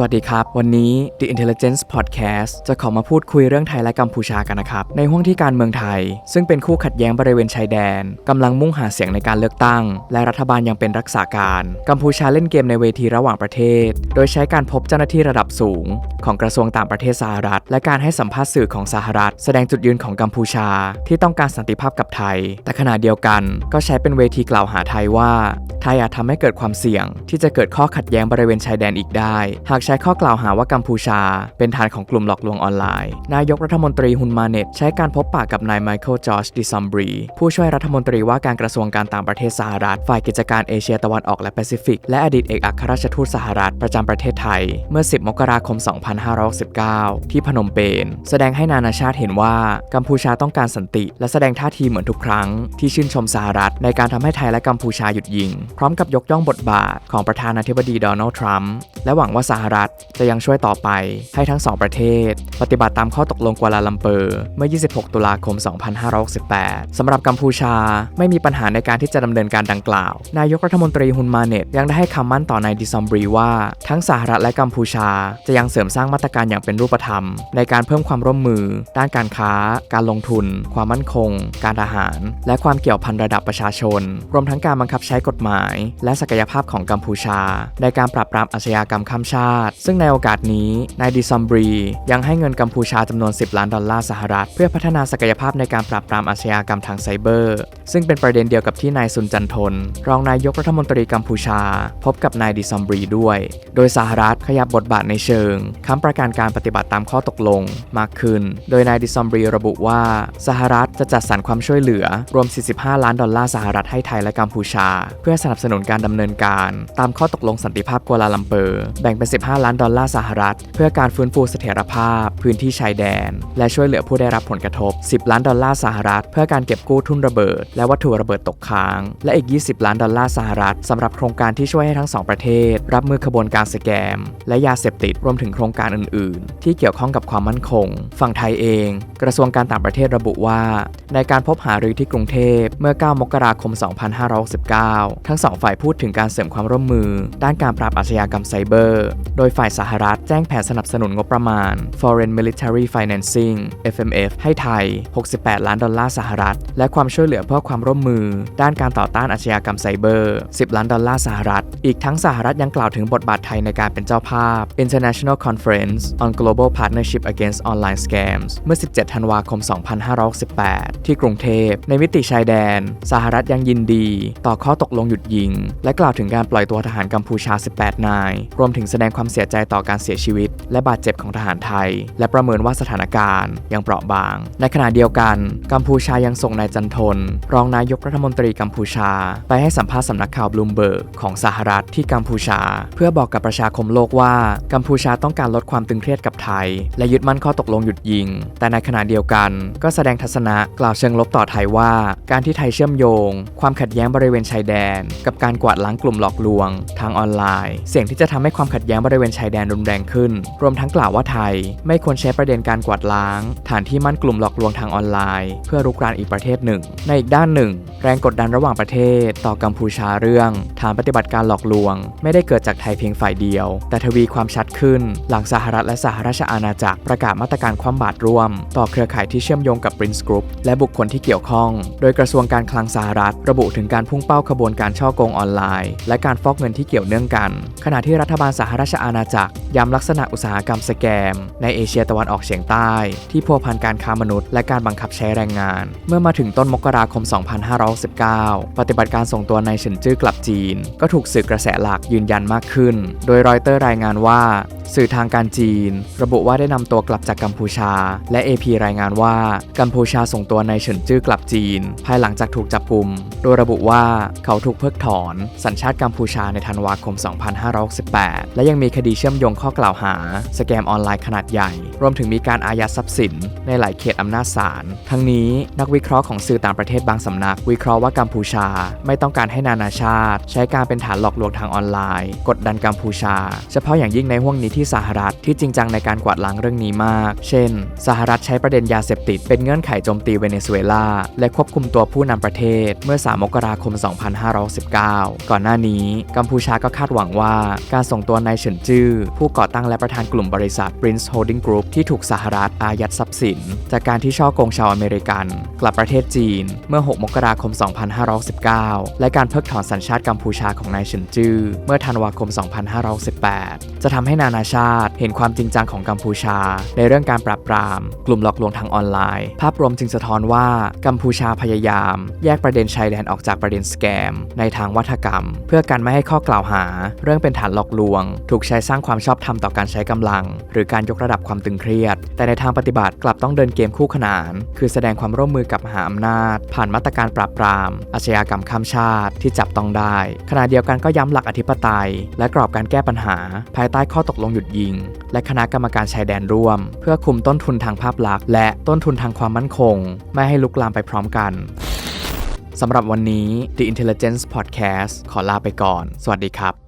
สวัสดีครับ วันนี้ The Intelligence Podcast จะขอมาพูดคุยเรื่องไทยและกัมพูชากันนะครับ ในห้วงที่การเมืองไทย ซึ่งเป็นคู่ขัดแย้งบริเวณชายแดนกำลังมุ่งหาเสียงในการเลือกตั้ง และรัฐบาลยังเป็นรักษาการ กัมพูชาเล่นเกมในเวทีระหว่างประเทศ โดยใช้การพบเจ้าหน้าที่ระดับสูง ของกระทรวงต่างประเทศสหรัฐ และการให้สัมภาษณ์สื่อของสหรัฐ แสดงจุดยืนของกัมพูชา ที่ต้องการสันติภาพกับไทย แต่ขณะเดียวกันก็ใช้เป็นเวทีกล่าวหาไทยว่า ยอาจทำให้เกิดความเสี่ยง ที่จะเกิดข้อขัดแย้งบริเวณชายแดนอีกได้ หากใช้ข้อกล่าวหาว่ากัมพูชา เป็นฐานของกลุ่มหลอกลวงออนไลน์ นายกรัฐมนตรีฮุนมาเน็ตใช้การพบปะกับนายไมเคิลจอร์จดิซัมบรีผู้ช่วยรัฐมนตรีว่าการกระทรวงการต่างประเทศสหรัฐฝ่ายกิจการเอเชียตะวันออกและแปซิฟิก และอดีตเอกอัครราชทูตสหรัฐประจำประเทศไทย เมื่อ 10 มกราคม 2569ที่พนมเปญแสดงให้นานาชาติเห็นว่ากัมพูชาต้องการสันติ และแสดงท่าทีเหมือนทุกครั้ง ที่ชื่นชมสหรัฐในการทำให้ไทยและกัมพูชาหยุดยิงพร้อมกับยกย่องบทบาทของประธานาธิบดีโดนัลด์ทรัมป์และหวังว่าสหรัฐจะยังช่วยต่อไปให้ทั้งสองประเทศ ปฏิบัติตามข้อตกลงกัวลาลัมเปอร์เมื่อ 26 ตุลาคม 2568 สำหรับกัมพูชาไม่มีปัญหาในการที่จะดำเนินการดังกล่าว นายกรัฐมนตรีฮุนมาเน็ตยังได้ให้คำมั่นต่อนายดิซอมบรีว่าทั้งสหรัฐและกัมพูชา จะยังเสริมสร้างมาตรการอย่างเป็นรูปธรรม ในการเพิ่มความร่วมมือ ด้านการค้า การลงทุน ความมั่นคง การทหาร และความเกี่ยวพันระดับประชาชน รวมทั้งการบังคับใช้กฎหมายและศักยภาพของกัมพูชา ในการปราบปรามอาชญากรรมข้ามชาติ ซึ่งในโอกาสนี้นายดิซอมบรี ยังให้เงินกัมพูชาจำนวน 10 ล้านดอลลาร์สหรัฐ เพื่อพัฒนาศักยภาพในการปราบปรามอาชญากรรมทางไซเบอร์ ซึ่งเป็นประเด็นเดียวกับที่นายซุนจันทน รองนายกรัฐมนตรีกัมพูชา พบกับนายดิซอมบรีด้วย โดยสหรัฐขยับบทบาทในเชิงค้ำประการการปฏิบัติตามข้อตกลงมากขึ้น โดยนายดิซอมบรีระบุว่าสหรัฐจะจัดสรรความช่วยเหลือรวม 45 ล้านดอลลาร์สหรัฐให้ไทยและกัมพูชา เพื่อสนับสนุนการดำเนินการ ตามข้อตกลงสันติภาพกัวลาลัมเปอร์ แบ่งเป็น 15 ล้านดอลลาร์สหรัฐ เพื่อการฟื้นฟูเสถียรภาพ พื้นที่ชายแดน และช่วยเหลือผู้ได้รับผลกระทบ 10 ล้านดอลลาร์สหรัฐ เพื่อการเก็บกู้ทุนระเบิด และวัตถุระเบิดตกค้าง และอีก 20 ล้านดอลลาร์สหรัฐสำหรับโครงการที่ช่วยให้ทั้งสองประเทศ รับมือขบวนการสแกม และยาเสพติดรวมถึงโครงการอื่น ๆ ที่เกี่ยวข้องกับความมั่นคง ฝั่งไทยเอง กระทรวงการต่างประเทศระบุว่า ในการพบหารือที่กรุงเทพเมื่อ 9 มกราคม 2569ทั้งงสองฝ่ายพูดถึงการเสริมความร่วมมือ ด้านการปราบอาชญากรรมไซเบอร์ โดยฝ่ายสหรัฐแจ้งแผนสนับสนุนงบประมาณ Foreign Military Financing FMF ให้ไทย 68 ล้านดอลลาร์สหรัฐ และความช่วยเหลือเพื่อความร่วมมือ ด้านการต่อต้านอาชญากรรมไซเบอร์ 10 ล้านดอลลาร์สหรัฐ อีกทั้งสหรัฐยังกล่าวถึงบทบาทไทยในการเป็นเจ้าภาพ International Conference on Global Partnership Against Online Scams เมื่อ 17 ธันวาคม 2568 ที่กรุงเทพ ในมิติชายแดน สหรัฐยังยินดี ต่อข้อตกลงหยุดยิง และกล่าวถึงการปล่อยตัวทหารกัมพูชา 18 นาย รวมถึงแสดงความเสียใจต่อการเสียชีวิต และบาดเจ็บของทหารไทย และประเมินว่าสถานการณ์ยังเปราะบาง ในขณะเดียวกัน กัมพูชายังส่งนายจันทน รองนายกรัฐมนตรีกัมพูชา ไปให้สัมภาษณ์สำนักข่าวบลูมเบิร์กของสหรัฐที่กัมพูชา เพื่อบอกกับประชาคมโลกว่ากัมพูชาต้องการลดความตึงเครียดกับไทย และยึดมั่นข้อตกลงหยุดยิง แต่ในขณะเดียวกันก็แสดงทัศนะกล่าวเชิงลบต่อไทยว่า การที่ไทยเชื่อมโยง ความขัดแย้งบริเวณชายแดนกับการกวาดล้างกลุ่มหลอกลวง ทางออนไลน์ เสี่ยงที่จะทำให้ความขัดแย้งบริเวณชายแดนรุนแรงขึ้น รวมทั้งกล่าวว่าไทย ไม่ควรใช้ประเด็นการกวาดล้าง ฐานที่มั่นกลุ่มหลอกลวงทางออนไลน์ เพื่อรุกรานอีกประเทศหนึ่ง ในอีกด้านหนึ่ง แรงกดดันระหว่างประเทศ ต่อกัมพูชาเรื่อง ฐานปฏิบัติการหลอกลวง ไม่ได้เกิดจากไทยเพียงฝ่ายเดียว แต่ทวีความชัดขึ้น หลังสหรัฐและสหราชอาณาจักรประกาศมาตรการคว่ำบาตรร่วม ต่อเครือข่ายที่เชื่อมโยงกับ Prince Group และบุคคลที่เกี่ยวข้อง โดยกระทรวงการคลังสหรัฐ ระบุถึงการพุ่งเป้าขบวนการช่อโกงออนไลน์ และการฟอกเงินที่เกี่ยวเนื่องกัน ขณะที่รัฐบาลสหราชอาณาจักรย้ำลักษณะอุตสาหกรรมสแกม ในเอเชียตะวันออกเฉียงใต้ ที่พัวพันการค้ามนุษย์ และการบังคับใช้แรงงาน เมื่อมาถึงต้นมกราคม 2519 ปฏิบัติการส่งตัวนายเฉินจื้อกลับจีน ก็ถูกสื่อกระแสหลักยืนยันมากขึ้น โดยรอยเตอร์รายงานว่าสื่อทางการจีน ระบุว่าได้นำตัวกลับจากกัมพูชา และ AP รายงานว่า กัมพูชาส่งตัวนายเฉินจื้อกลับจีน ภายหลังจากถูกจับกุม โดยระบุว่าเขาถูกเพิกถอน สัญชาติกัมพูชาในธันวาคม 2568 และยังมีคดีเชื่อมโยงข้อกล่าวหา สแกมออนไลน์ขนาดใหญ่ รวมถึงมีการอายัดทรัพย์สิน ในหลายเขตอำนาจศาล ทั้งนี้นักวิเคราะห์ของสื่อต่างประเทศบางสำนัก วิเคราะห์ว่ากัมพูชา ไม่ต้องการให้นานาชาติ ใช้การเป็นฐานหลอกลวงทางออนไลน์ กดดันกัมพูชา เฉพาะอย่างยิ่งในห่วงนี้ที่สหรัฐที่จริงจังในการกวาดล้างเรื่องนี้มาก เช่น สหรัฐใช้ประเด็นยาเสพติด เป็นเงื่อนไขโจมตีเวเนซุเอลาและควบคุมตัวผู้นำประเทศเมื่อ 3 มกราคม 256 2519 ก่อนหน้านี้กัมพูชาก็คาดหวังว่าการส่งตัวนายเฉินจื้อผู้ก่อตั้งและประธานกลุ่มบริษัท Prince Holding Group ที่ถูกสหรัฐอายัดทรัพย์สิน จากการที่ช่อโกงชาวอเมริกัน กลับประเทศจีนเมื่อ 6 มกราคม 2519 และการเพิกถอนสัญชาติกัมพูชาของนายเฉินจื้อเมื่อธันวาคม 2518 จะทำให้นานาชาติเห็นความจริงจังของกัมพูชา ในเรื่องการปราบปราม กลุ่มหลอกลวงทางออนไลน์ ภาพรวมจึงสะท้อนว่ากัมพูชาพยายาม แยกประเด็นชายแดนออกจากประเด็นสแกม ในทางวัฒกรรม เพื่อการไม่ให้ข้อกล่าวหา เรื่องเป็นฐานหลอกลวง ถูกใช้สร้างความชอบธรรมต่อการใช้กำลัง หรือการยกระดับความตึงเครียด แต่ในทางปฏิบัติกลับต้องเดินเกมคู่ขนาน คือแสดงความร่วมมือกับมหาอำนาจ ผ่านมาตรการปราบปราม อาชญากรรมข้ามชาติที่จับต้องได้ ขณะเดียวกันก็ย้ำหลักอธิปไตย และกรอบการแก้ปัญหา ภายใต้ข้อตกลงหยุดยิง และคณะกรรมการชายแดนร่วม เพื่อคุมต้นทุนทางภาพลักษณ์และต้นทุนทางความมั่นคง ไม่ให้ลุกลามไปพร้อมกัน สำหรับวันนี้ The Intelligence Podcast ขอลาไปก่อน สวัสดีครับ